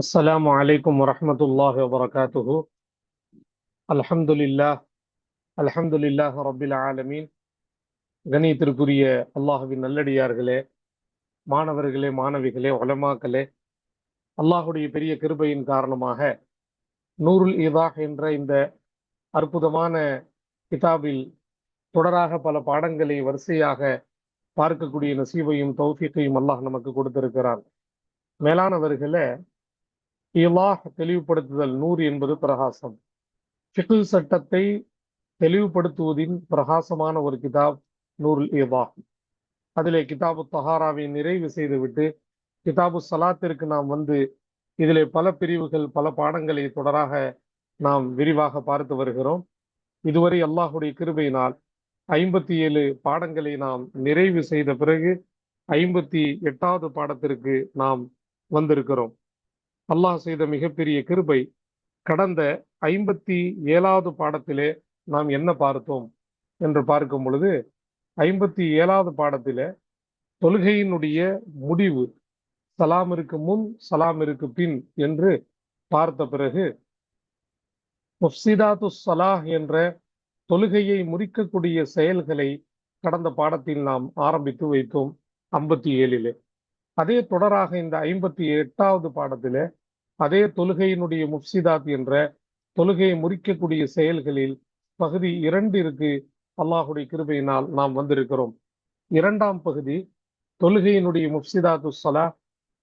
السلام عليكم ورحمة الله وبركاته الحمد لله الحمد لله رب العالمين கணியத்திற்குரிய அல்லாஹுவின் நல்லடியார்களே மாணவர்களே மாணவிகளே உலமாக்களே அல்லாஹுடைய பெரிய கிருபையின் காரணமாக நூருல் இதாஹ் என்ற இந்த அற்புதமான கிதாபில் தொடராக பல பாடங்களை வரிசையாக பார்க்கக்கூடிய நசீபையும் தௌஃபீக்கையும் அல்லாஹ் நமக்கு கொடுத்திருக்கிறான் மேலானவர்களே இலாஹ் தெளிவுபடுத்துதல் நூறு என்பது பிரகாசம். ஃபிகு சட்டத்தை தெளிவுபடுத்துவதின் பிரகாசமான ஒரு கிதாப் நூருல் இலாஹ் அதிலே கிதாபு தஹாராவை நிறைவு செய்துவிட்டு கிதாபு சலாத்திற்கு நாம் வந்து இதிலே பல பிரிவுகள் பல பாடங்களை தொடராக நாம் விரிவாக பார்த்து வருகிறோம். இதுவரை அல்லாஹுடைய கிருபையினால் ஐம்பத்தி ஏழு பாடங்களை நாம் நிறைவு செய்த பிறகு ஐம்பத்தி எட்டாவது பாடத்திற்கு நாம் வந்திருக்கிறோம். அல்லாஹ் செய்த மிகப்பெரிய கிருபை கடந்த ஐம்பத்தி ஏழாவது பாடத்திலே நாம் என்ன பார்த்தோம் என்று பார்க்கும் பொழுது ஐம்பத்தி ஏழாவது பாடத்திலே தொழுகையினுடைய முடிவு சலாமிற்கு முன் சலாமிற்கு பின் என்று பார்த்த பிறகு முஃப்சிதாத்து சலாஹ் என்ற தொழுகையை முறிக்கக்கூடிய செயல்களை கடந்த பாடத்தில் நாம் ஆரம்பித்து வைத்தோம் ஐம்பத்தி ஏழிலே. அதே தொடராக இந்த ஐம்பத்தி எட்டாவது பாடத்திலே அதே தொழுகையினுடைய முப்சிதாத் என்ற தொழுகையை முறிக்கக்கூடிய செயல்களில் பகுதி இரண்டிற்கு அல்லாஹுடைய கிருபையினால் நாம் வந்திருக்கிறோம். இரண்டாம் பகுதி தொழுகையினுடைய முப்சிதாத்து சலா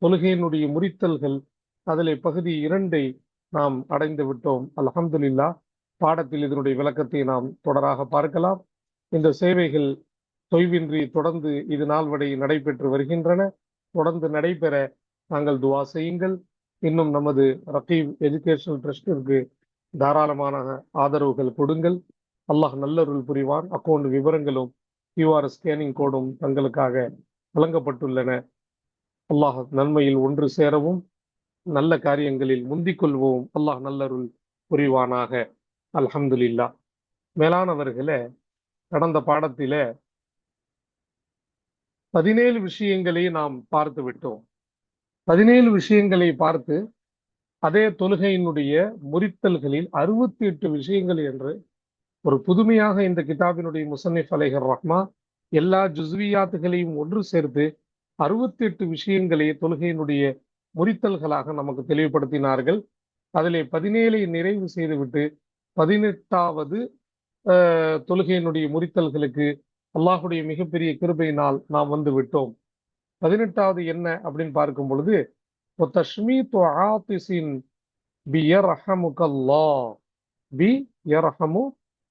தொழுகையினுடைய முறித்தல்கள் அதிலே பகுதி இரண்டை நாம் அடைந்து விட்டோம். அல்ஹம்துலில்லா பாடத்தில் இதனுடைய விளக்கத்தை நாம் தொடராக பார்க்கலாம். இந்த சேவைகள் தொய்வின்றி தொடர்ந்து இது நாள் வரை நடைபெற்று வருகின்றன. தொடர்ந்து நடைபெற நாங்கள் துவா செய்யுங்கள். இன்னும் நமது ரகீப் எஜுகேஷனல் ட்ரஸ்டிற்கு தாராளமான ஆதரவுகள் கொடுங்கள். அல்லாஹ் நல்லருள் புரிவான். அக்கௌண்ட் விவரங்களும் கியூஆர் ஸ்கேனிங் கோடும் தங்களுக்காக வழங்கப்பட்டுள்ளன. அல்லாஹ் நன்மையில் ஒன்று சேரவும் நல்ல காரியங்களில் முந்திக்கொள்வோம் அல்லாஹ் நல்லருள் புரிவானாக. அல்ஹம்துலில்லா மேலானவர்களே கடந்த பாடத்தில பதினேழு விஷயங்களை நாம் பார்த்து விட்டோம் பதினேழு விஷயங்களை பார்த்து அதே தொழுகையினுடைய முறித்தல்களில் அறுபத்தி எட்டு விஷயங்கள் என்று ஒரு புதுமையாக இந்த கிதாபினுடைய முசன்னிஃப் அலைஹர் ரஹ்மா எல்லா ஜுஸ்வியாத்துகளையும் ஒன்று சேர்த்து அறுபத்தி எட்டு விஷயங்களை தொழுகையினுடைய முறித்தல்களாக நமக்கு தெளிவுபடுத்தினார்கள். அதிலே பதினேழை நிறைவு செய்துவிட்டு பதினெட்டாவது தொழுகையினுடைய முறித்தல்களுக்கு அல்லாஹுடைய மிகப்பெரிய கிருபையினால் நாம் வந்து விட்டோம். பதினெட்டாவது என்ன அப்படின்னு பார்க்கும் பொழுது பி பி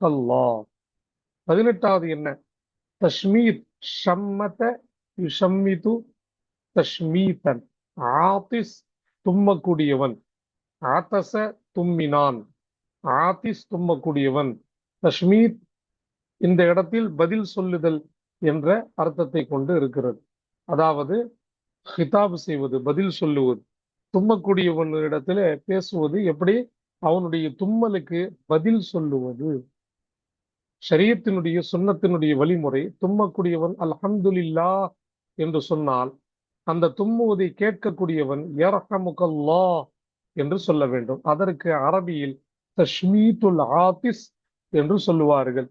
கல்லா பதினெட்டாவது என்ன? தஷ்மீத் ஷம்மத யுஷம்மிது தஷ்மீதன் ஆத்திஸ் தும்மக்கூடியவன் ஆத்தச தும்மினான் ஆத்திஸ் தும்மக்கூடியவன் தஷ்மீத் இந்த இடத்தில் பதில் சொல்லுதல் என்ற அர்த்தத்தை கொண்டு இருக்கிறது. அதாவது ஹிதாப் செய்வது பதில் சொல்லுவது தும்மக்கூடியவனிடத்துல பேசுவது எப்படி? அவனுடைய தும்மலுக்கு பதில் சொல்லுவது. ஷரியத்தினுடைய சுண்ணத்தினுடைய வழிமுறை தும்மக்கூடியவன் அல்ஹம்துலில்லா என்று சொன்னால் அந்த தும்முவதை கேட்கக்கூடியவன் யரஹமுகல்லா என்று சொல்ல வேண்டும். அதற்கு அரபியில் தஷ்மீத்துல் ஆபிஸ் என்று சொல்லுவார்கள்.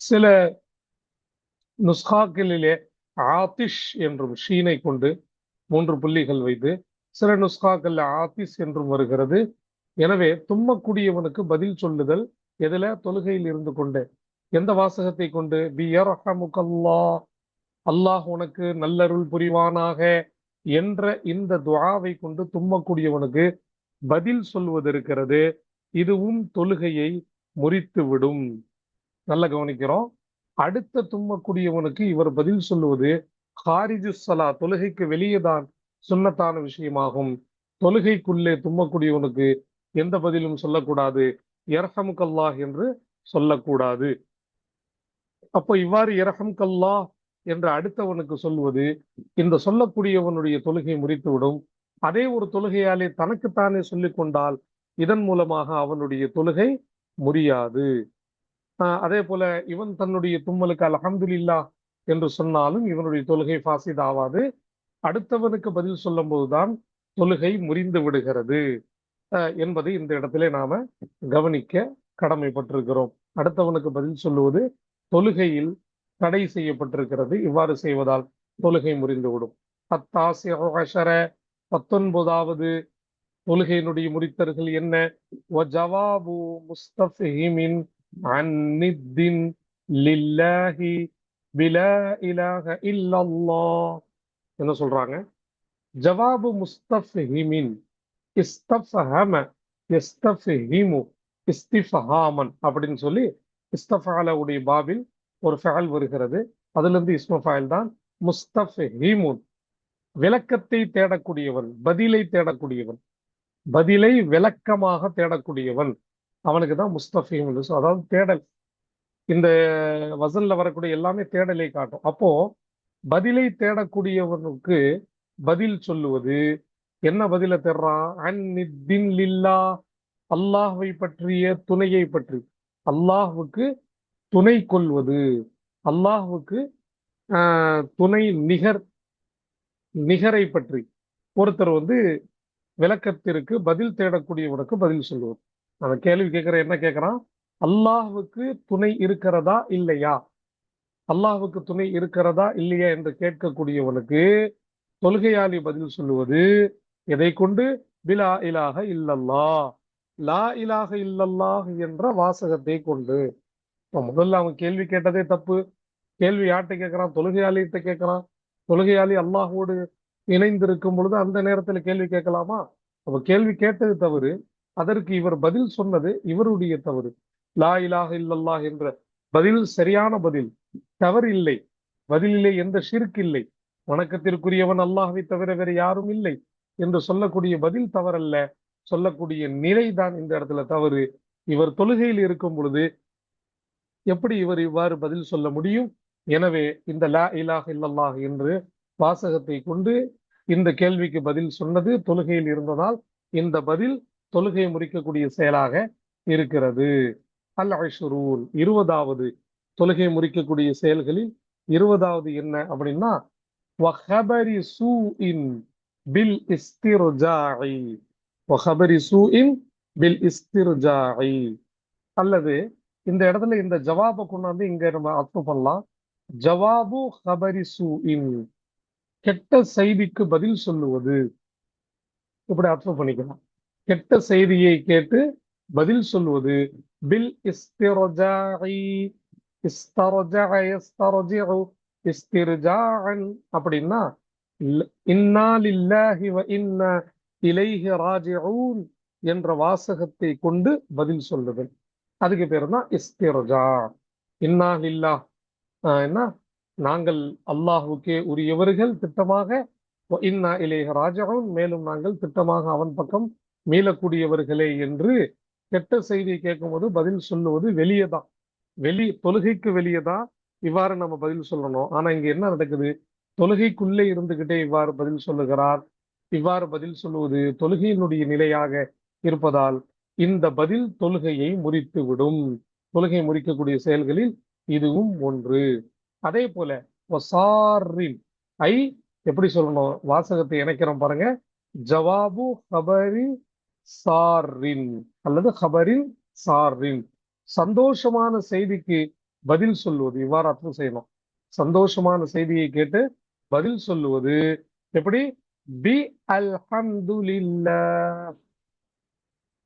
சில நுஸ்காக்களிலே ஆதிஷ் என்றும் ஷீனை கொண்டு மூன்று புள்ளிகள் வைத்து சில நுஸ்காக்கள் ஆதிஸ் என்றும் வருகிறது. எனவே தும்மக்கூடியவனுக்கு பதில் சொல்லுதல் எதில? தொழுகையில் இருந்து கொண்டு. எந்த வாசகத்தை கொண்டு? பி அல்லாஹ் உனக்கு நல்லருள் புரிவானாக என்ற இந்த துவாவை கொண்டு தும்மக்கூடியவனுக்கு பதில் சொல்வது இருக்கிறது இதுவும் தொழுகையை முறித்து விடும் நல்ல கவனிக்கிறோம். அடுத்த தும்மக்கூடியவனுக்கு இவர் பதில் சொல்லுவது ஹாரிஜு சலா தொழுகைக்கு வெளியேதான் சுண்ணத்தான விஷயமாகும். தொழுகைக்குள்ளே தும்மக்கூடியவனுக்கு எந்த பதிலும் சொல்லக்கூடாது. எரஹம் கல்லா என்று சொல்லக்கூடாது. அப்போ இவ்வாறு இரஹம் கல்லா என்று அடுத்தவனுக்கு சொல்வது இந்த சொல்லக்கூடியவனுடைய தொழுகை முறித்துவிடும் அதே ஒரு தொழுகையாலே தனக்குத்தானே சொல்லிக் கொண்டால் இதன் மூலமாக அவனுடைய தொழுகை முடியாது. அதே போல இவன் தன்னுடைய தும்மலுக்கு அலஹம்துலில்லா என்று சொன்னாலும் இவனுடைய தொழுகை ஃபாசித் ஆவாது. அடுத்தவனுக்கு பதில் சொல்லும் போதுதான் தொழுகை முறிந்து விடுகிறது. அஹ், என்பதை இந்த இடத்திலே நாம கவனிக்க கடமைப்பட்டிருக்கிறோம். அடுத்தவனுக்கு பதில் சொல்லுவது தொழுகையில் தடை செய்யப்பட்டிருக்கிறது. இவ்வாறு செய்வதால் தொழுகை முறிந்துவிடும் பத்தாசி அஷர பத்தொன்பதாவது தொழுகையினுடைய முறித்தர்கள் என்ன? வஜவாபு முஸ்தஃபிஹிமின் அந்நித்தின் லில்லாஹி பிலா இலாஹ இல்லல்லாஹ் என்ன சொல்றாங்க? ஜவாபு முஸ்தஃபிஹிமின் இஸ்தஃபஹம இஸ்தஃபிஹிமு இஸ்திஃபஹாமன் அப்படின்னு சொல்லி இஸ்தஃபாலவுடைய பாபில் ஒரு ஃபஅல் வருகிறது. அதிலிருந்து இருந்து தான் முஸ்தஃப் தான் முஸ்தஃபிஹிமுன். விளக்கத்தை தேடக்கூடியவன் பதிலை தேடக்கூடியவன் பதிலை விளக்கமாக தேடக்கூடியவன். அவனுக்கு தான் முஸ்தஃபீம் அதாவது தேடல். இந்த வசல்ல வரக்கூடிய எல்லாமே தேடலை காட்டும். அப்போ பதிலை தேடக்கூடியவனுக்கு பதில் சொல்லுவது என்ன பதில தேடுறான்? அந்நித்தின் லில்லா அல்லாஹ்வை பற்றிய துணையை பற்றி. அல்லாஹுக்கு துணை கொள்வது. அல்லாஹுக்கு ஆஹ், துணை நிகர் நிகரை பற்றி. ஒருத்தர் வந்து விளக்கத்திற்கு பதில் தேடக்கூடியவனுக்கு பதில் சொல்லுவது அந்த கேள்வி கேட்கிற என்ன கேட்கிறான்? அல்லாஹுக்கு துணை இருக்கிறதா இல்லையா? அல்லாஹுக்கு துணை இருக்கிறதா இல்லையா என்று கேட்கக்கூடியவனுக்கு தொழுகையாளி பதில் சொல்லுவது எதை கொண்டு? பிலா இலாக இல்லல்லா லா இலாக இல்லல்லாஹ் என்ற வாசகத்தை கொண்டு. இப்ப முதல்ல அவன் கேள்வி கேட்டதே தப்பு. கேள்வி யார்கிட்ட கேட்கிறான்? தொழுகையாளிகிட்ட கேட்கிறான். தொழுகையாளி அல்லாஹோடு இணைந்திருக்கும் பொழுது அந்த நேரத்துல கேள்வி கேட்கலாமா? அப்ப கேள்வி கேட்டது தவறு. அதற்கு இவர் பதில் சொன்னது இவருடைய தவறு. லா இலாக இல்லல்லா என்ற பதில் சரியான பதில். தவறு இல்லை. பதிலிலே எந்த ஷிர்க் இல்லை. வணக்கத்திற்குரியவன் அல்லாஹை தவிர வேறு யாரும் இல்லை என்று சொல்லக்கூடிய பதில் தவறல்ல. சொல்லக்கூடிய நிலைதான் இந்த இடத்துல தவறு. இவர் தொழுகையில் இருக்கும் பொழுது எப்படி இவர் இவ்வாறு பதில் சொல்ல முடியும்? எனவே இந்த லா இலாஹ இல்லல்லாஹ் என்று வாசகத்தை கொண்டு இந்த கேள்விக்கு பதில் சொன்னது தொழுகையில் இருந்ததால் இந்த பதில் தொழுகையை முறிக்கக்கூடிய செயலாக இருக்கிறது. அல் அஷ்ரூல் இருபதாவது தொழுகை முறிக்கக்கூடிய செயல்களில் இருபதாவது என்ன அப்படின்னா வஹபரி சூஇன் பில் இஸ்திர்ஜாஇ வஹபரி சூஇன் பில் இஸ்திர்ஜாஇ. அல்லது இந்த இடத்துல இந்த ஜவாபை கொண்டாந்து இங்க நம்ம அர்த்தம் பண்ணலாம். ஜவாபு ஹபரி கெட்ட செய்திக்கு பதில் சொல்லுவது. இப்படி அர்த்தம் பண்ணிக்கலாம். கெட்ட செய்தியை கேட்டு பதில் சொல்லுவது பில் அப்படின்னா என்ற வாசகத்தை கொண்டு பதில் சொல்லுதல். அதுக்கு பேர் தான் இஸ்திரஜா. இன்னா இல்லா என்ன? நாங்கள் அல்லாஹுக்கே உரியவர்கள் திட்டமாக இன்னா இலேஹ ராஜிஊன் மேலும் நாங்கள் திட்டமாக அவன் பக்கம் மீளக்கூடியவர்களே என்று கெட்ட செய்தியை கேட்கும்போது பதில் சொல்லுவது வெளியே தான் வெளி தொழுகைக்கு வெளியே தான் இவ்வாறு நம்ம பதில் சொல்லணும். ஆனா இங்க என்ன நடக்குது? தொழுகைக்குள்ளே இருந்துகிட்டே இவ்வாறு பதில் சொல்லுகிறார். இவ்வாறு பதில் சொல்லுவது தொழுகையினுடைய நிலையாக இருப்பதால் இந்த பதில் தொழுகையை முறித்து விடும் தொழுகை முறிக்கக்கூடிய செயல்களில் இதுவும் ஒன்று. அதே போல ஒசாரின் ஐ எப்படி சொல்லணும்? வாசகத்தை இணைக்கிறோம் பாருங்க. ஜவாபு ஹபரி சாரின் அல்லது ஹபரின் சாரின். சந்தோஷமான செய்திக்கு பதில் சொல்லுவது இவ்வாறு அர்த்தம் செய்யணும். சந்தோஷமான செய்தியை கேட்டு பதில் சொல்லுவது எப்படி? பி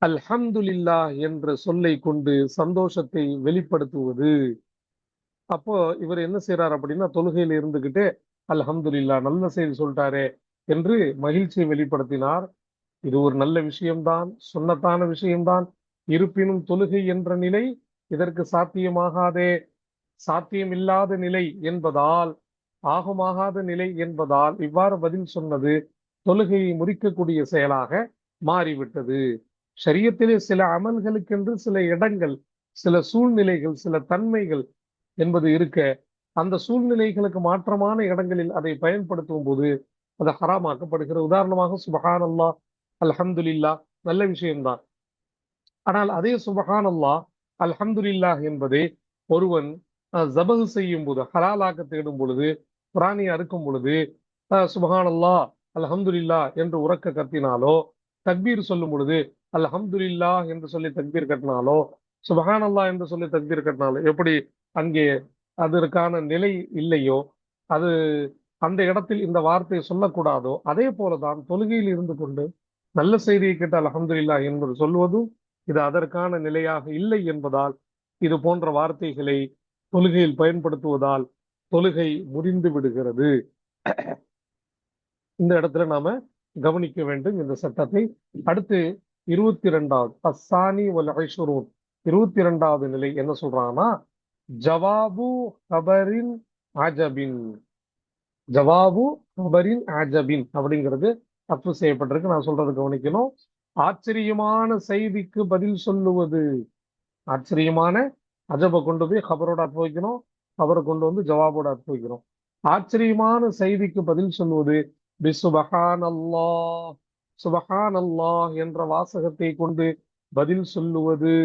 அல்ஹம்துலில்லாஹ். என்ற சொல்லை கொண்டு சந்தோஷத்தை வெளிப்படுத்துவது. அப்போ இவர் என்ன செய்யறார் அப்படின்னா தொழுகையில இருந்துகிட்டு அல்ஹம்துலில்லாஹ் நல்ல செய்தி சொல்லிட்டாரே என்று மகிழ்ச்சியை வெளிப்படுத்தினார். இது ஒரு நல்ல விஷயம்தான் சுண்ணத்தான விஷயம்தான். இருப்பினும் தொழுகை என்ற நிலை இதற்கு சாத்தியமாகாதே. சாத்தியமில்லாத நிலை என்பதால் ஆகமாகாத நிலை என்பதால் இவ்வாறு பதில் சொன்னது தொழுகையை முறிக்கக்கூடிய செயலாக மாறிவிட்டது. சரியத்திலே சில அமல்களுக்கென்று சில இடங்கள் சில சூழ்நிலைகள் சில தன்மைகள் என்பது இருக்க அந்த சூழ்நிலைகளுக்கு மாற்றமான இடங்களில் அதை பயன்படுத்தும் போது அது ஹராமாக்கப்படுகிறது. உதாரணமாக சுபஹான் அல்லாஹ் அல்ஹம்துலில்லா நல்ல விஷயம்தான். ஆனால் அதே சுபஹான் அல்லாஹ் அல்ஹம்துலில்லா என்பதை ஒருவன் ஜபகு செய்யும் போது ஹலாலாக்க தேடும் பொழுது பிராணியை அறுக்கும் பொழுது சுபஹான் அல்ஹம்துலில்லா என்று உறக்க கத்தினாலோ தக்பீர் சொல்லும் பொழுது அல்ஹம்துலில்லா என்று சொல்லி தக்பீர் கட்டினாலோ சுபஹானல்லா என்று சொல்லி தக்பீர் கட்டினாலோ எப்படி அங்கே அதற்கான நிலை இல்லையோ அது அந்த இடத்தில் இந்த வார்த்தையை சொல்லக்கூடாதோ அதே போலதான் தொழுகையில் இருந்து கொண்டு நல்ல செய்தியை கேட்டால் அல்ஹம்துலில்லா என்பது சொல்வதும் இது அதற்கான நிலையாக இல்லை என்பதால் இது போன்ற வார்த்தைகளை தொழுகையில் பயன்படுத்துவதால் தொழுகை முறிந்து விடுகிறது. இந்த இடத்துல நாம கவனிக்க வேண்டும். இந்த சட்டத்தை அடுத்து இருபத்தி இரண்டாவது அசானி வல் ஐஷுரூன். இருபத்தி இரண்டாவது நிலை என்ன சொல்றாங்கன்னா ஜவாபு ஹபரின் ஆஜபின். ஜவாபு ஹபரின் அஜபின் அப்படிங்கிறது தப்பு செய்யப்பட்டிருக்கு. நான் சொல்றது கவனிக்கணும். ஆச்சரியமான செய்திக்கு பதில் சொல்லுவது. ஆச்சரியமான அஜபை கொண்டு போய் ஹபரோட அர்த்தம் வைக்கணும். ஹபரை கொண்டு வந்து ஜவாபோட அர்த்தம் வைக்கணும். ஆச்சரியமான செய்திக்கு பதில் சொல்வது பிசுபஹான் அல்லாஹ் சுபஹான் அல்லாஹ் என்ற வாசகத்தை கொண்டு பதில் சொல்லுவது.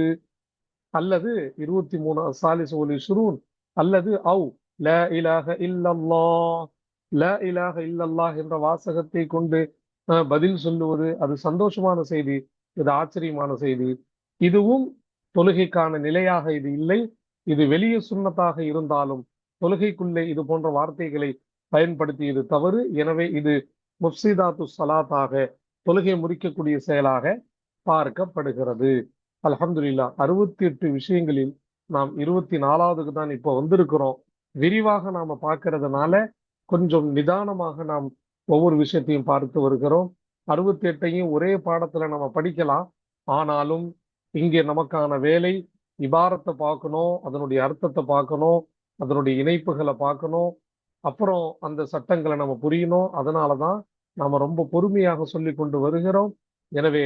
அல்லது இருபத்தி மூணு சாலிஸ் ஒலி சுரூன் அல்லது அவு ல இலாக இல்லல்லாஹ் ல இலாக இல்லல்லாஹ் என்ற வாசகத்தை கொண்டு பதில் சொல்லுவது அது சந்தோஷமான செய்தி இது ஆச்சரியமான செய்தி. இதுவும் தொழுகைக்கான நிலையாக இது இல்லை. இது வெளியே சுண்ணத்தாக இருந்தாலும் தொழுகைக்குள்ளே இது போன்ற வார்த்தைகளை பயன்படுத்தியது தவறு. எனவே இது முஃப்சிதாத்து சலாத்தாக தொழுகை முறிக்கக்கூடிய செயலாக பார்க்கப்படுகிறது. அலமதுல்லா அறுபத்தி எட்டு விஷயங்களில் நாம் இருபத்தி நாலாவதுக்கு தான் இப்போ வந்திருக்கிறோம். விரிவாக நாம பார்க்கறதுனால கொஞ்சம் நிதானமாக நாம் ஒவ்வொரு விஷயத்தையும் பார்த்து வருகிறோம். அறுபத்தி எட்டையும் ஒரே பாடத்துல நம்ம படிக்கலாம். ஆனாலும் இங்கே நமக்கான வேலை இபாரத்தை பார்க்கணும் அதனுடைய அர்த்தத்தை பார்க்கணும் அதனுடைய இணைப்புகளை பார்க்கணும். அப்புறம் அந்த சட்டங்களை நம்ம புரியணும். அதனாலதான் நாம ரொம்ப பொறுமையாக சொல்லி கொண்டு வருகிறோம். எனவே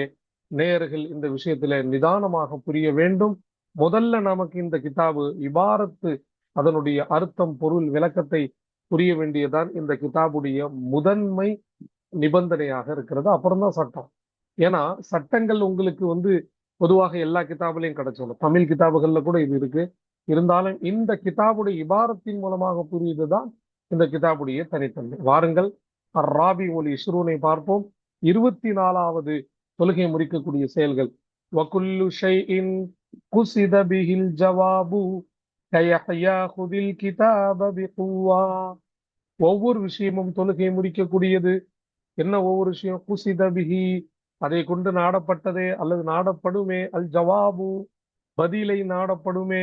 நேயர்கள் இந்த விஷயத்துல நிதானமாக புரிய வேண்டும். முதல்ல நமக்கு இந்த கிதாபு இபாரத்து அதனுடைய அர்த்தம் பொருள் விளக்கத்தை புரிய வேண்டியதான் இந்த கிதாபுடைய முதன்மை நிபந்தனையாக இருக்கிறது. அப்புறம்தான் சட்டம். ஏன்னா சட்டங்கள் உங்களுக்கு வந்து பொதுவாக எல்லா கிதாபுலையும் கிடைச்சிடும். தமிழ் கிதாபுகள்ல கூட இது இருக்கு. இருந்தாலும் இந்த கிதாபுடைய இபாரத்தின் மூலமாக புரியுதுதான் இந்த கிதாபுடைய தனித்தன்மை. வாருங்கள் ராபி ஒலி இஸ்ரூனை பார்ப்போம். இருபத்தி நாலாவது தொழுகை முறிக்கக்கூடிய செயல்கள். வகுல்லு ஷைஇன் குசித பிஹில் ஜவாபு குதில் கிதாப பிகுவா. ஒவ்வொரு விஷயமும் தொழுகை முடிக்கக்கூடியது. என்ன ஒவ்வொரு விஷயம்? குசிதபிஹி அதை கொண்டு நாடப்பட்டதே அல்லது நாடப்படுமே. அல் ஜவாபு. பதிலை நாடப்படுமே.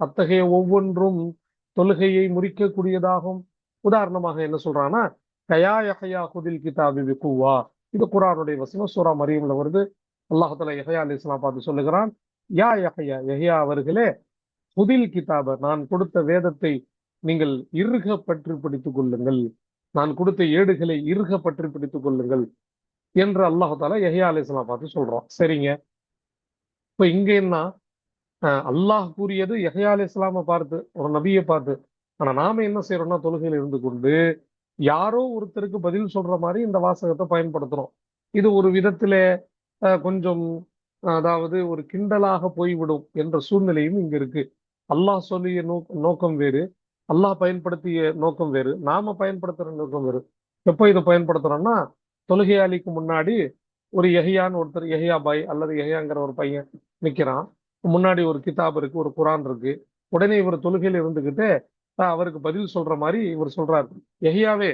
அத்தகைய ஒவ்வொன்றும் தொழுகையை முறிக்கக்கூடியதாகும் உதாரணமாக என்ன சொல்றான்னா கயா யஹயா குதில் கிதாபி விக்குவா இது குரானுடைய வசனம். சூரா மரியம்ல வருது. அல்லாஹால யஹயா அலி இஸ்லாம் பார்த்து சொல்லுகிறான் யா யஹயா யஹயா அவர்களே புதில் கிதாப நான் கொடுத்த வேதத்தை நீங்கள் இறுக பற்றி பிடித்துக் கொள்ளுங்கள். நான் கொடுத்த ஏடுகளை இறுக பற்றி பிடித்துக் கொள்ளுங்கள் என்று அல்லாஹால யஹியா அலி இஸ்லாம் பார்த்து சொல்றோம் சரிங்க. இப்ப இங்க என்ன? அஹ், அல்லாஹ் கூறியது யஹியா அலி இஸ்லாமை பார்த்து ஒரு நபியை பார்த்து. ஆனா நாம என்ன செய்யறோம்னா தொழுகையில் இருந்து கொண்டு யாரோ ஒருத்தருக்கு பதில் சொல்ற மாதிரி இந்த வாசகத்தை பயன்படுத்துறோம். இது ஒரு விதத்துல கொஞ்சம் அதாவது ஒரு கிண்டலாக போய்விடும் என்ற சூழ்நிலையும் இங்க இருக்கு. அல்லாஹ் சொல்லிய நோக்க நோக்கம் வேறு அல்லாஹ் பயன்படுத்திய நோக்கம் வேறு நாம பயன்படுத்துற நோக்கம் வேறு. எப்போ இதை பயன்படுத்துறோம்னா தொழுகையாளிக்கு முன்னாடி ஒரு எஹியான்னு ஒருத்தர் எஹியா பாய் அல்லது எஹியாங்கிற ஒரு பையன் நிக்கிறான். முன்னாடி ஒரு கிதாப் இருக்கு ஒரு குரான் இருக்கு. உடனே இவர் தொழுகையில இருந்துக்கிட்டு அவருக்கு பதில் சொல்ற மாதிரி இவர் சொல்றாரு. எஹியாவே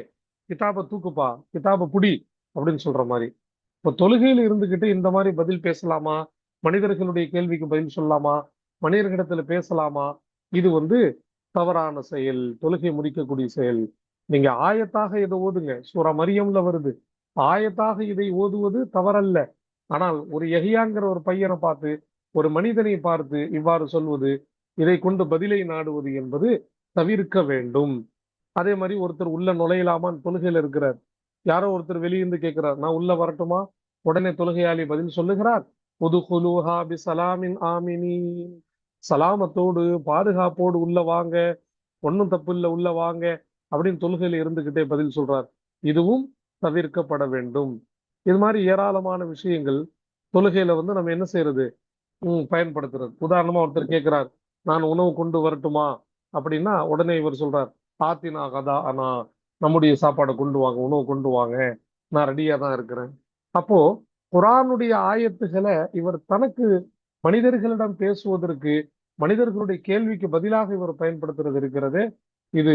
கிதாபை தூக்குப்பா கிதாபை புடி அப்படின்னு சொல்ற மாதிரி. இப்போ தொழுகையில இருந்துகிட்டு இந்த மாதிரி பதில் பேசலாமா? மனிதர்களுடைய கேள்விக்கு பதில் சொல்லலாமா? மனிதர்களிடத்துல பேசலாமா? இது வந்து தவறான செயல் தொழுகை முடிக்கக்கூடிய செயல். நீங்க ஆயத்தாக இதை ஓதுங்க. சூரா மரியம்ல வருது. ஆயத்தாக இதை ஓதுவது தவறல்ல. ஆனால் ஒரு எஹியாங்கிற ஒரு பையனை பார்த்து ஒரு மனிதனை பார்த்து இவ்வாறு சொல்வது இதை கொண்டு பதிலை நாடுவது என்பது தவிர்க்க வேண்டும். அதே மாதிரி ஒருத்தர் உள்ள நுழையலாமான்னு தொழுகையில இருக்கிறார். யாரோ ஒருத்தர் வெளியிருந்து கேட்கிறார் நான் உள்ள வரட்டுமா? உடனே தொழுகையாளி பதில் சொல்லுகிறார். உதுகுலுஹா பி சலாமின் ஆமினி சலாமத்தோடு பாதுகாப்போடு உள்ள வாங்க ஒன்றும் தப்பு இல்லை உள்ள வாங்க அப்படின்னு தொழுகையில இருந்துகிட்டே பதில் சொல்றார். இதுவும் தவிர்க்கப்பட வேண்டும். இது மாதிரி ஏராளமான விஷயங்கள் தொழுகையில வந்து நம்ம என்ன செய்யறது? உம் பயன்படுத்துறது. உதாரணமா ஒருத்தர் கேட்கிறார் நான் உணவு கொண்டு வரட்டுமா? அப்படின்னா உடனே இவர் சொல்றார் ஆத்தினா கதா ஆனா நம்முடைய சாப்பாடை கொண்டு வாங்க உணவு கொண்டு வாங்க நான் ரெடியா தான் இருக்கிறேன். அப்போ குரானுடைய ஆயத்துகளை இவர் தனக்கு மனிதர்களிடம் பேசுவதற்கு மனிதர்களுடைய கேள்விக்கு பதிலாக இவர் பயன்படுத்துறது இருக்கிறது. இது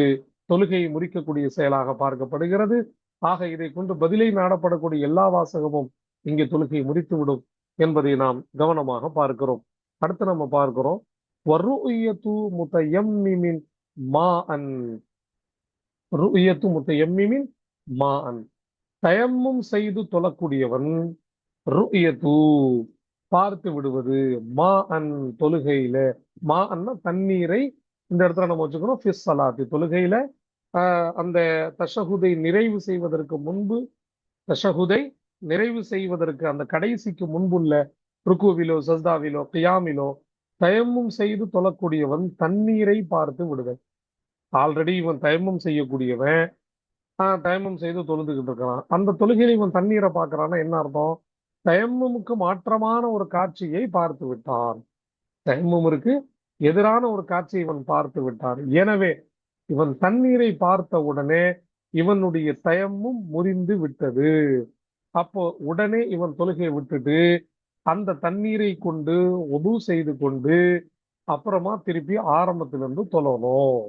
தொழுகையை முறிக்கக்கூடிய செயலாக பார்க்கப்படுகிறது. ஆக இதை கொண்டு பதிலை நாடப்படக்கூடிய எல்லா வாசகமும் இங்கே தொழுகையை முறித்துவிடும் என்பதை நாம் கவனமாக பார்க்கிறோம். அடுத்து நம்ம பார்க்கிறோம். வர்ருயத்து முத்தயம்மிமின் மா அன் ருயத்து முத்தயம்மிமின் மா அன் தயம்மும் செய்து தொழக்கூடியவன். ருயத்து பார்த்து விடுவது. மா அன் தொழுகையில மா அன்னா தண்ணீரை இந்த இடத்துல நம்ம வச்சுக்கணும் ஃபிஸ் சலாத்தி. தொழுகையில ஆஹ் அந்த தஷகுதை நிறைவு செய்வதற்கு முன்பு தஷகுதை நிறைவு செய்வதற்கு அந்த கடைசிக்கு முன்புள்ள ருக்குவிலோ சஸ்தாவிலோ கியாமிலோ தயமும் செய்து தொழக்கூடியவன் தண்ணீரை பார்த்து விடுதல் ஆல்ரெடி இவன் தயமம் செய்யக்கூடியவன். ஆஹ் தயமம் செய்து தொழுதுகிட்டு இருக்கிறான் அந்த தொழுகையில இவன் தண்ணீரை பார்க்கறான்னா என்ன அர்த்தம்? தயமுமுக்கு மாற்றமான ஒரு காட்சியை பார்த்து விட்டான். தயமுமிற்கு எதிரான ஒரு காட்சியை இவன் பார்த்து விட்டான். எனவே இவன் தண்ணீரை பார்த்த உடனே இவனுடைய தயமும் முறிந்து விட்டது. அப்போ உடனே இவன் தொழுகையை விட்டுட்டு அந்த தண்ணீரை கொண்டு ஒது செய்து கொண்டு அப்புறமா திருப்பி ஆரம்பத்திலிருந்து தொழணும்.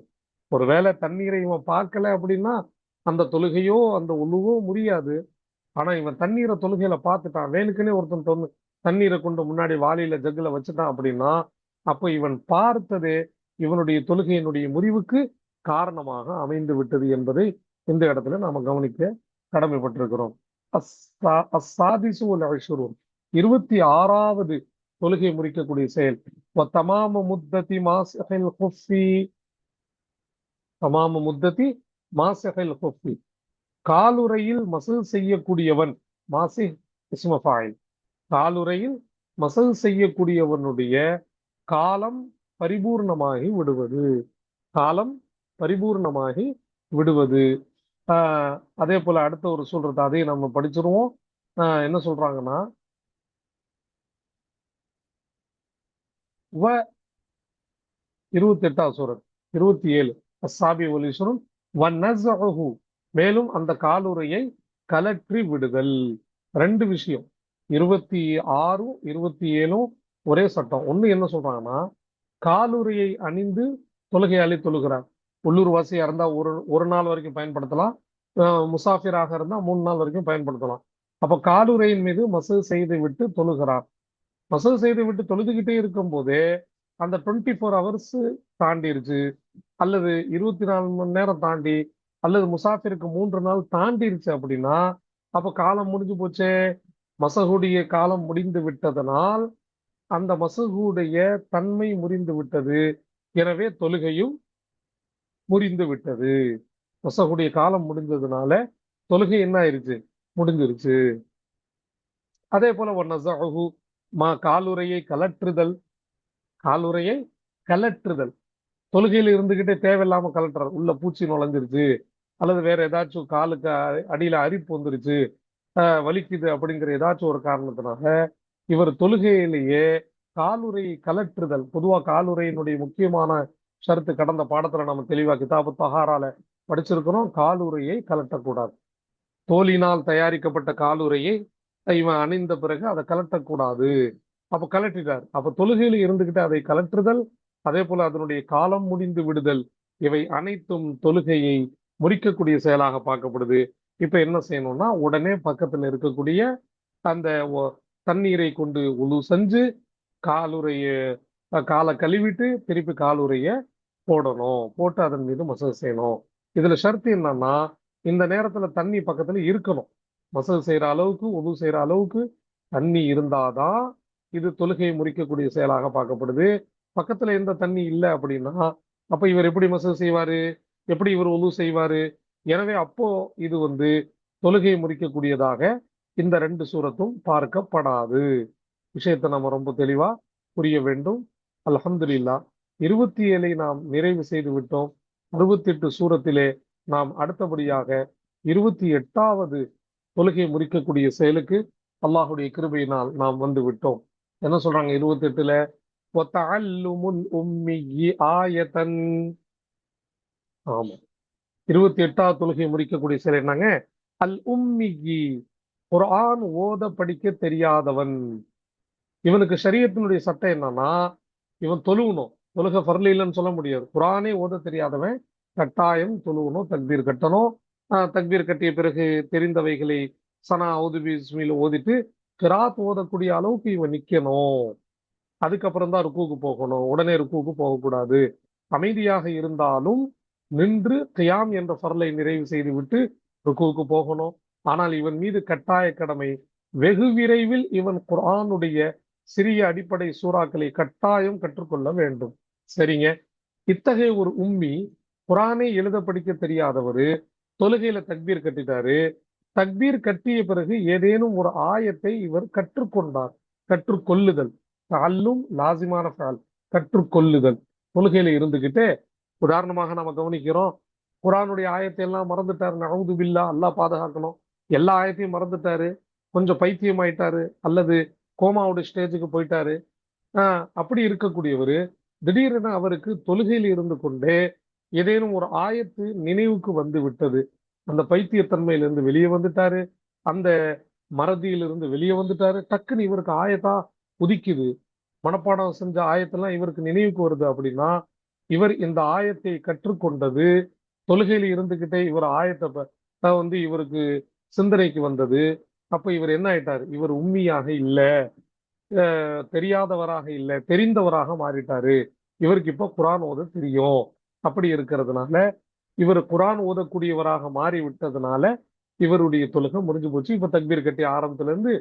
ஒருவேளை தண்ணீரை இவன் பார்க்கல அப்படின்னா அந்த தொழுகையோ அந்த ஒழுவோ முடியாது. ஆனா இவன் தண்ணீரை தொழுகையில பார்த்துட்டான். வேணுக்குன்னே ஒருத்தன் தொண்ணு தண்ணீரை கொண்டு முன்னாடி வாளியில ஜக்குல வச்சுட்டான் அப்படின்னா அப்போ இவன் பார்த்ததே இவனுடைய தொழுகையினுடைய முறிவுக்கு காரணமாக அமைந்து விட்டது என்பதை இந்த இடத்துல நாம கவனிக்க கடமைப்பட்டிருக்கிறோம். அஸ்ஸா- அஸ்ஸாதிசு இருபத்தி ஆறாவது தொழுகை முறிக்கக்கூடிய செயல். தமாம முத்ததி மாசஹில் குஃபி தமாம முத்ததி மாசஹில் குஃபி காலுறையில் மசல் செய்யக்கூடியவன் மாசி இஸ்மஃபாயில் காலுறையில் மசல் செய்யக்கூடியவனுடைய காலம் பரிபூர்ணமாகி விடுவது. காலம் பரிபூர்ணமாகி விடுவது. ஆஹ் அதே போல அடுத்த ஒரு சொல்றது அதையும் நம்ம படிச்சிருவோம். ஆஹ் என்ன சொல்றாங்கன்னா வ இருபத்தி எட்டாவது சூரத் இருபத்தி ஏழு. சாபி ஒலீஸ்வரன் வ நஸ்அஹு மேலும் அந்த காலுறையை கலற்றி விடுதல். ரெண்டு விஷயம். இருபத்தி ஆறும் இருபத்தி ஏழும் ஒரே சட்டம். ஒண்ணு என்ன சொல்றாங்கன்னா காலுறையை அணிந்து தொழுகையாளி தொழுகிறார். உள்ளூர் வாசியா இருந்தா ஒரு ஒரு நாள் வரைக்கும் பயன்படுத்தலாம். முசாஃபிராக இருந்தா மூணு நாள் வரைக்கும் பயன்படுத்தலாம். அப்ப காலுறையின் மீது மசூ செய்து விட்டு தொழுகிறார். மசூ செய்து விட்டு தொழுதுகிட்டே இருக்கும் போதே அந்த டுவெண்ட்டி ஃபோர் ஹவர்ஸ் தாண்டிருச்சு. அல்லது இருபத்தி நாலு மணி நேரம் தாண்டி அல்லது முசாஃபிருக்கு மூன்று நாள் தாண்டிருச்சு அப்படின்னா அப்போ காலம் முடிஞ்சு போச்சே? மசகுடைய காலம் முடிந்து விட்டதனால் அந்த மசகுடைய தன்மை முறிந்து விட்டது. எனவே தொழுகையும் முறிந்து விட்டது. மசகுடைய காலம் முடிந்ததுனால தொழுகை என்ன ஆயிருச்சு? முடிஞ்சிருச்சு. அதே போல ஒன்னசகு மா காலுறையை கலற்றுதல். காலுரையை கலற்றுதல். தொழுகையில் இருந்துகிட்டே தேவையில்லாம கலட்டுறார். உள்ள பூச்சி நுழைஞ்சிருச்சு. அல்லது வேற ஏதாச்சும் காலுக்கு அடியில அரிப்பு வந்துருச்சு ஆஹ் வலிக்குது அப்படிங்கிற ஏதாச்சும் ஒரு காரணத்தினால இவர் தொழுகையிலேயே காலுரை கலற்றுதல் பொதுவா காலுரையினுடைய முக்கியமான ஷருத்து கடந்த பாடத்துல நம்ம தெளிவா கிதாபு தஹாரால படிச்சிருக்கிறோம். காலுறையை கலட்டக்கூடாது. தோலினால் தயாரிக்கப்பட்ட காலுரையை இவன் அணிந்த பிறகு அதை கலட்டக்கூடாது. அப்ப கலட்டிட்டார். அப்ப தொழுகையில இருந்துகிட்டு அதை கலற்றுதல் அதே போல அதனுடைய காலம் முடிந்து விடுதல் இவை அனைத்தும் தொழுகையை முறிக்கக்கூடிய செயலாக பார்க்கப்படுது. இப்ப என்ன செய்யணும்னா உடனே பக்கத்துல இருக்கக்கூடிய அந்த தண்ணீரை கொண்டு உழு செஞ்சு காலுறைய காலை கழுவிட்டு திருப்பி காலுறைய போடணும். போட்டு அதன் மீது மசாஜ் செய்யணும். இதுல ஷர்த்து என்னன்னா இந்த நேரத்துல தண்ணி பக்கத்துல இருக்கணும். மசாஜ் செய்யற அளவுக்கு உது செய்யற அளவுக்கு தண்ணி இருந்தாதான் இது தொழுகையை முறிக்கக்கூடிய செயலாக பார்க்கப்படுது. பக்கத்துல எந்த தண்ணி இல்லை அப்படின்னா அப்ப இவர் எப்படி மசாஜ் செய்வாரு? எப்படி இவர் உழுவு செய்வாரு? எனவே அப்போ இது வந்து தொழுகை முறிக்கக்கூடியதாக இந்த ரெண்டு சூரத்தும் பார்க்கப்படாது. விஷயத்தை நம்ம ரொம்ப தெளிவா புரிய வேண்டும். அல்ஹம்துலில்லாஹ் இருபத்தி ஏழை நாம் நிறைவு செய்து விட்டோம். அறுபத்தி எட்டு சூரத்திலே நாம் அடுத்தபடியாக இருபத்தி எட்டாவது தொழுகை முறிக்கக்கூடிய செயலுக்கு அல்லாஹுடைய கிருபையினால் நாம் வந்து விட்டோம். என்ன சொல்றாங்க? இருபத்தி எட்டுல ஒத்தஅல்லுமுல் உம்மியி ஆயத்தன் ஆமா. இருபத்தி எட்டாவது தொழுகை முடிக்கக்கூடிய செயல் என்னங்க? அல் உம்மிகி குரான் ஓத படிக்க தெரியாதவன். இவனுக்கு சரீரத்தினுடைய சட்டம் என்னன்னா இவன் தொழுவணும் தொழுக ஃபர்லு இல்லைன்னு சொல்ல முடியாது. குரானே ஓத தெரியாதவன் கட்டாயம் தொழுவணும் தக்பீர் கட்டணும். ஆஹ் தக்பீர் கட்டிய பிறகு தெரிந்தவைகளை சனா ஓதுபி ஓதிட்டு கிராத் ஓதக்கூடிய அளவுக்கு இவன் நிக்கணும். அதுக்கப்புறம் தான் ருக்குவுக்கு போகணும். உடனே ருக்குவுக்கு போகக்கூடாது. அமைதியாக இருந்தாலும் நின்று கியாம் என்ற ஃபர்லை நிறைவு செய்து விட்டு ருக்குவுக்கு போகணும். ஆனால் இவன் மீது கட்டாய கடமை. வெகு விரைவில் இவன் குரானுடைய சிறிய அடிப்படை சூறாக்களை கட்டாயம் கற்றுக்கொள்ள வேண்டும். சரிங்க. இத்தகைய ஒரு உம்மி குரானை எழுத படிக்க தெரியாதவரு தொழுகையில தக்பீர் கட்டிட்டாரு. தக்பீர் கட்டிய பிறகு ஏதேனும் ஒரு ஆயத்தை இவர் கற்றுக்கொண்டார் கற்றுக்கொள்ளுதல். அல்லும் லாசிமான ஃபால் கற்றுக்கொள்ளுதல். தொழுகையில இருந்துகிட்டே உதாரணமாக நம்ம கவனிக்கிறோம் குரானுடைய ஆயத்தை எல்லாம் மறந்துட்டாரு. நவுது பில்லா அல்லாஹ் பாதுகாக்கணும். எல்லா ஆயத்தையும் மறந்துட்டாரு. கொஞ்சம் பைத்தியம் ஆயிட்டாரு அல்லது கோமாவுடைய ஸ்டேஜுக்கு போயிட்டாரு. ஆஹ் அப்படி இருக்கக்கூடியவர் திடீரென அவருக்கு தொழுகையில் இருந்து கொண்டே ஏதேனும் ஒரு ஆயத்து நினைவுக்கு வந்து விட்டது. அந்த பைத்தியத்தன்மையிலிருந்து வெளியே வந்துட்டாரு. அந்த மறதியிலிருந்து வெளியே வந்துட்டாரு. டக்குன்னு இவருக்கு ஆயத்தா உதிக்குது மனப்பாடம் செஞ்ச ஆயத்தெல்லாம் இவருக்கு நினைவுக்கு வருது அப்படின்னா இவர் இந்த ஆயத்தை கற்றுக்கொண்டது தொழுகையில் இருந்துகிட்டே இவர் ஆயத்தை வந்து இவருக்கு சிந்தனைக்கு வந்தது. அப்ப இவர் என்ன ஆயிட்டார்? இவர் உண்மையாக இல்லை. தெரியாதவராக இல்லை. தெரிந்தவராக மாறிட்டாரு. இவருக்கு இப்ப குரான் ஓத தெரியும். அப்படி இருக்கிறதுனால இவர் குரான் ஓதக்கூடியவராக மாறி விட்டதுனால இவருடைய தொழுகை முடிஞ்சு போச்சு. இப்ப தக்பீர் கட்டி ஆரம்பத்துல இருந்து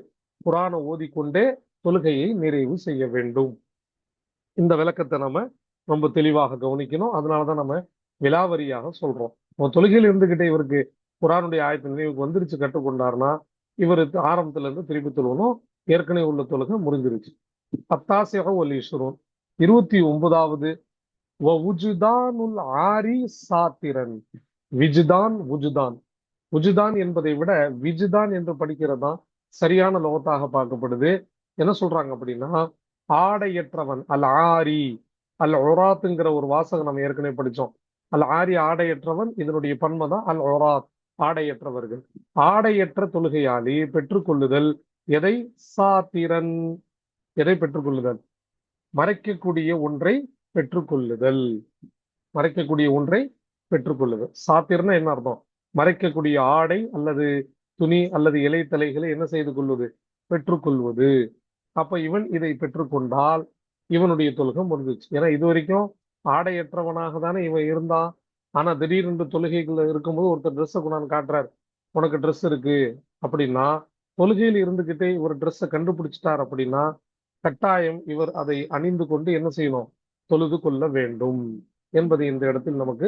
குரானை ஓதிக்கொண்டே தொழுகையை நிறைவு செய்ய வேண்டும். இந்த விளக்கத்தை நம்ம ரொம்ப தெளிவாக கவனிக்கணும். அதனாலதான் நம்ம விலாவரியாக சொல்றோம். நம்ம தொழுகையில் இருந்துகிட்டே இவருக்கு குரானுடைய ஆயத்த நினைவுக்கு வந்துருச்சு கற்றுக்கொண்டாருன்னா இவர் ஆரம்பத்துல இருந்து திருப்பி தொழுவணும் ஏற்கனவே உள்ள தொழுகை முடிஞ்சிருச்சு. பத்தாசியாக ஒல் ஈஸ்வரன் இருபத்தி ஒன்பதாவது. வ ஆரி சாத்திரன். விஜுதான் உஜுதான். உஜுதான் என்பதை விட விஜுதான் என்று படிக்கிறதான் சரியான லோகத்தாக பார்க்கப்படுது. என்ன சொல்றாங்க அப்படின்னா ஆடையற்றவன் அல் ஆரி அல் ஒராத்துங்கிற ஒரு வாசகம் நம்ம ஏற்கனவே படித்தோம் அல் ஆரி ஆடையற்றவன் இதனுடைய பன்மை தான் அல் ஒராத் ஆடையற்றவர்கள். ஆடையற்ற தொழுகையாளி பெற்றுக்கொள்ளுதல் எதை? சாத்திரன். எதை பெற்றுக்கொள்ளுதல்? மறைக்கக்கூடிய ஒன்றை பெற்றுக்கொள்ளுதல். மறைக்கக்கூடிய ஒன்றை பெற்றுக்கொள்ளுதல். சாத்திரன்னா என்ன அர்த்தம்? மறைக்கக்கூடிய ஆடை அல்லது துணி அல்லது இலை தலைகளை என்ன செய்து கொள்வது? பெற்றுக்கொள்வது. அப்ப இவன் இதை பெற்றுக்கொண்டால் இவனுடைய தொழுகை முடிஞ்சிச்சு. ஏன்னா இது வரைக்கும் ஆடையற்றவனாக தானே இவன் இருந்தான். ஆனா திடீரென்று தொழுகைகள் இருக்கும்போது ஒருத்தர் ட்ரெஸ்ஸை கொண்டாந்து காட்டுறாரு. உனக்கு ட்ரெஸ் இருக்கு அப்படின்னா தொழுகையில் இருந்துகிட்டே இவர் ட்ரெஸ்ஸை கண்டுபிடிச்சிட்டார் அப்படின்னா கட்டாயம் இவர் அதை அணிந்து கொண்டு என்ன செய்யணும்? தொழுது கொள்ள வேண்டும் என்பதை இந்த இடத்தில் நமக்கு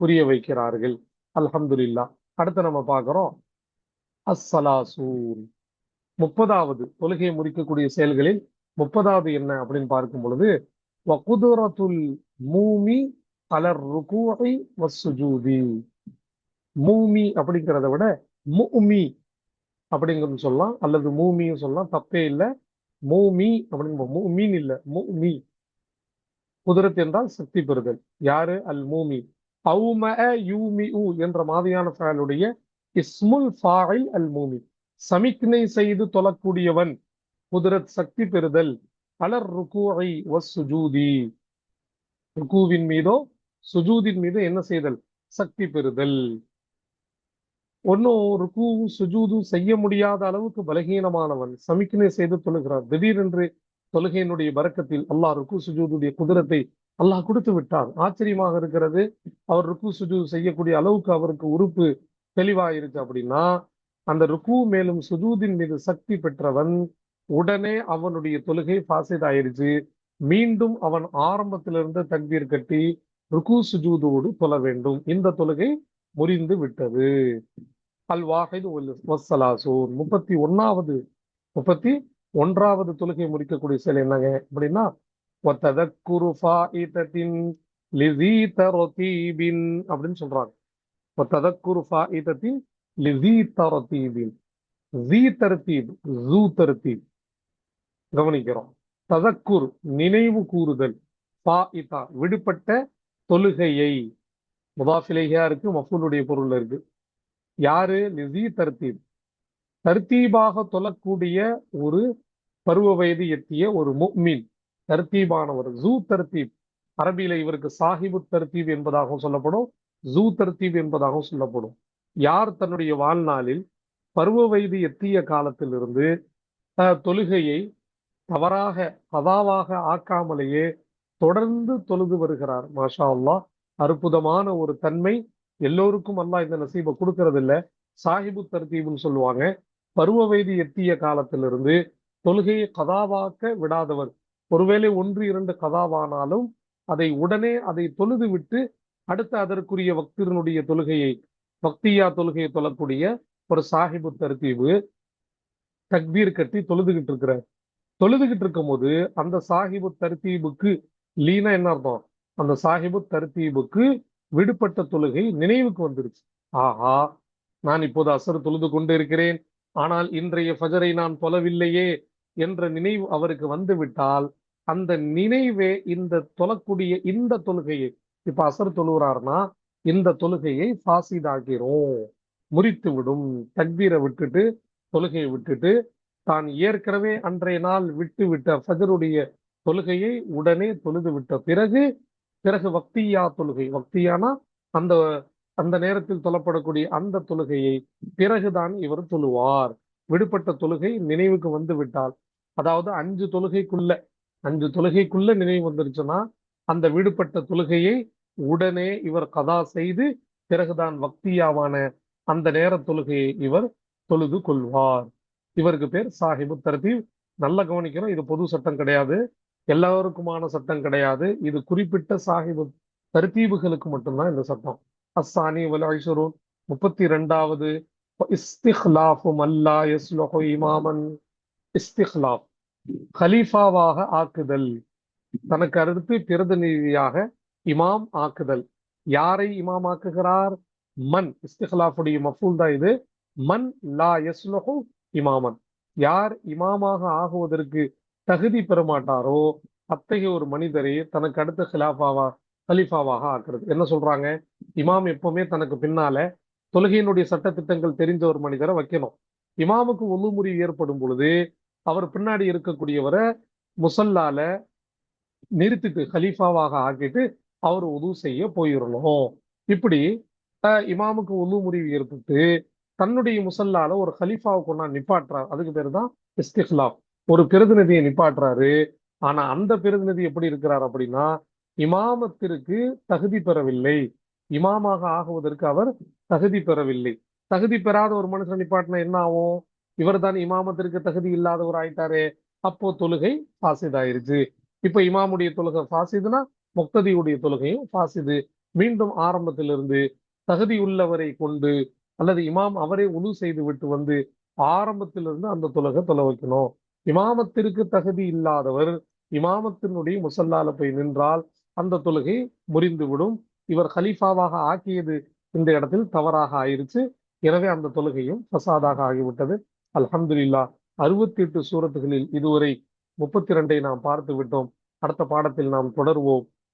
புரிய வைக்கிறார்கள். அல்ஹம்துலில்லா. அடுத்து நம்ம பார்க்கிறோம். அஸ்ஸலாசூன். முப்பதாவது தொழுகையை முடிக்கக்கூடிய செயல்களில் முப்பதாவது என்ன அப்படின்னு பார்க்கும் பொழுது வகுதுரத்துல் மூமி அலர் ருகூஐ வசுஜூதி மூமி அப்படிங்கிறத விட மூமி அப்படிங்கிறது சொல்லலாம். அல்லது மூமியும் சொல்லலாம். தப்பே இல்லை. மூமி அப்படின்னு மூமின் இல்ல. மூமி குதிரத் என்றால் சக்தி பெறுதல். யாரு? அல் மூமி. அவும யூமி உ என்ற மாதிரியான ஃபேலுடைய இஸ்முல் ஃபாயில் அல் மூமி. சமிக்னை செய்து தொழக்கூடியவன் குதிரத் சக்தி பெறுதல். அலர் ருகூஐ சுஜூதி ருகூவின் மீதோ சுஜூதின் மீதோ என்ன செய்தல்? சக்தி பெறுதல். ஒன்னும் ருக்கூவும் சுஜூதும் செய்ய முடியாத அளவுக்கு பலகீனமானவன் சமிக்னை செய்து தொழுகிறான் திடீரென்று தொழுகையினுடைய வரக்கத்தில் அல்லாஹ் ருக்கு சுஜூதுடைய குதிரத்தை அல்லாஹ் கொடுத்து விட்டார் ஆச்சரியமாக இருக்கிறது அவர் ருக்கு சுஜூது செய்யக்கூடிய அளவுக்கு அவருக்கு உறுப்பு தெளிவாயிருச்சு அப்படின்னா அந்த ருக்கு மேலும் சுஜூதின் மீது சக்தி பெற்றவன் உடனே அவனுடைய தொழுகை பாசித் ஆயிருச்சு மீண்டும் அவன் ஆரம்பத்திலிருந்து தக்பீர் கட்டி ருக்கு சுஜூதோடு தொழ வேண்டும். இந்த தொழுகை முறிந்து விட்டது. அல் வாஹிது வசலாசூர் முப்பத்தி ஒன்னாவது முப்பத்தி ஒன்றாவது தொழுகை முடிக்கக்கூடிய செயல் என்னங்க அப்படின்னா அப்படின்னு சொல்றாங்க. ஒத்ததக்குரு ஃபாயிதத்தின் லிதி ஜீ ஜூ தர்த்தீப் கவனிக்கிறோம். ததக்குர் நினைவு கூறுதல். ஃபாயிதா விடுபட்ட தொழுகையை. முதாஃபிலேயா இருக்கு மஃபூலுடைய பொருள் இருக்கு. யாரு? லிசி தர்த்தீப். தர்த்தீபாக தொழக்கூடிய ஒரு பருவ வயது எத்திய ஒரு முக்மீன். தர்த்தீபானவர் ஜூ தர்த்தீப். அரபியில இவருக்கு சாஹிபு தர்த்தீப் என்பதாகவும் சொல்லப்படும். ஜூ தர்த்தீப் என்பதாகவும் சொல்லப்படும். யார் தன்னுடைய வாழ்நாளில் பருவ வயது எத்திய காலத்திலிருந்து தொழுகையை தவறாக கதாவாக ஆக்காமலேயே தொடர்ந்து தொழுது வருகிறார். மாஷா அல்லா அற்புதமான ஒரு தன்மை. எல்லோருக்கும் அல்லாஹ் இந்த நசீபை கொடுக்கறது இல்ல சாஹிபு தர்த்தீப்னு சொல்லுவாங்க. பருவ வயது எத்திய காலத்திலிருந்து தொழுகையை கதாவாக்க விடாதவர். ஒருவேளை ஒன்று இரண்டு கதாவானாலும் அதை உடனே அதை தொழுது விட்டு அடுத்த அதற்குரிய பக்தனுடைய தொழுகையை பக்தியா தொழுகையை தொழக்கூடிய ஒரு சாஹிபு தர்த்தீபு தக்பீர் கட்டி தொழுதுகிட்டு இருக்கிறார். தொழுதுகிட்டு இருக்கும்போது அந்த சாஹிபு தர்த்தீபுக்கு லீனா என்ன அர்த்தம்? அந்த சாஹிபு தர்த்தீபுக்கு விடுபட்ட தொழுகை நினைவுக்கு வந்துருச்சு. ஆஹா நான் இப்போது அசர் தொழுது கொண்டு இருக்கிறேன். ஆனால் இன்றைய ஃபஜரை நான் தொலவில்லையே என்ற நினைவு அவருக்கு வந்துவிட்டால் அந்த நினைவே இந்த தொழக்கூடிய இந்த தொழுகையை இப்ப அசர் தொழுகிறாருன்னா இந்த தொழுகையை ஃபாசிதாக்கிறோம். முறித்து விடும். தக்பீரை விட்டுட்டு தொழுகையை விட்டுட்டு தான் ஏற்கனவே அன்றைய நாள் விட்டு விட்ட ஃபஜருடைய தொழுகையை உடனே தொழுது விட்ட பிறகு பிறகு வக்தியா தொழுகை. வக்தியானா அந்த அந்த நேரத்தில் தொழப்படக்கூடிய அந்த தொழுகையை பிறகுதான் இவர் தொழுவார். விடுபட்ட தொழுகை நினைவுக்கு வந்து விட்டால் அதாவது அஞ்சு தொழுகைக்குள்ள அஞ்சு தொழுகைக்குள்ள நினைவு வந்துருச்சுன்னா அந்த விடுபட்ட தொழுகையை உடனே இவர் கதா செய்து பிறகுதான் வக்தியாவான அந்த நேர தொழுகையை இவர் தொழுது கொள்வார். இவருக்கு பேர் சாஹிபு தர்தீப். நல்லா கவனிக்கணும் இது பொது சட்டம் கிடையாது எல்லாருக்குமான சட்டம் கிடையாது. இது குறிப்பிட்ட சாஹிபு தர்தீபுகளுக்கு மட்டும்தான் இந்த சட்டம். அஸ்ஸானி வல் ஐஷரூன் முப்பத்தி ரெண்டாவது இஸ்திஹ்லாஃபும் அல்லா யஸ்லுஹு இமாமன். இஸ்திஹ்லாஃப் ஹலீஃபாவாக ஆக்குதல். தனக்கு அடுத்து பிரதிநிதியாக இமாம் ஆக்குதல். யாரை இமாம் ஆக்குகிறார்? மன். இஸ்திஹ்லாஃபுடைய மஃபூல் தான் இது. மன் லா யஸ்லுஹு இமாமன். யார் இமாமாக ஆகுவதற்கு தகுதி பெற மாட்டாரோ அத்தகைய ஒரு மனிதரை தனக்கு அடுத்த ஹிலாஃபாவா கலீஃபாவாக ஆக்குறது. என்ன சொல்றாங்க? இமாம் எப்பவுமே தனக்கு பின்னால தொழுகையினுடைய சட்டத்திட்டங்கள் தெரிஞ்ச ஒரு மனிதரை வைக்கணும். இமாமுக்கு ஒழுமுறை ஏற்படும் பொழுது அவர் பின்னாடி இருக்கக்கூடியவரை முசல்லால நிறுத்திட்டு ஹலீஃபாவாக ஆக்கிட்டு அவர் உது செய்ய போயிடணும் இப்படி அஹ், இமாமுக்கு உது முறிவு ஏற்பட்டு தன்னுடைய முசல்லால ஒரு ஹலீஃபாவை கொண்டா நிப்பாட்டுறாரு அதுக்கு பேர் தான் இஸ்திஹ்லாப் ஒரு பிரதிநிதியை நிப்பாட்டுறாரு. ஆனா அந்த பிரதிநிதி எப்படி இருக்கிறார் அப்படின்னா இமாமத்திற்கு தகுதி பெறவில்லை. இமாமாக ஆகுவதற்கு அவர் தகுதி பெறவில்லை. தகுதி பெறாத ஒரு மனுஷன் நிப்பாட்டினா என்ன ஆகும்? இவர் தான் இமாமத்திற்கு தகுதி இல்லாதவர் ஆயிட்டாரே. அப்போ தொழுகை ஃபாசிதாயிருச்சு. இப்ப இமாமுடைய தொழுகை ஃபாசிதுனா முக்ததியுடைய தொழுகையும் ஃபாசிது. மீண்டும் ஆரம்பத்திலிருந்து தகுதி உள்ளவரை கொண்டு அல்லது இமாம் அவரே உழு செய்து விட்டு வந்து ஆரம்பத்திலிருந்து அந்த தொழுகை தொலை வைக்கணும். இமாமத்திற்கு தகுதி இல்லாதவர் இமாமத்தினுடைய முசல்லால போய் நின்றால் அந்த தொழுகை முறிந்துவிடும் இவர் ஹலீஃபாவாக ஆக்கியது இந்த இடத்தில் தவறாக ஆயிருச்சு. எனவே அந்த தொழுகையும் ஃபசாதாக ஆகிவிட்டது. அல்ஹம்துல்லா அறுபத்தி எட்டு சூரத்துகளில் இதுவரை முப்பத்தி ரெண்டை நாம் பார்த்து விட்டோம். அடுத்த பாடத்தில் நாம் தொடர்வோம்.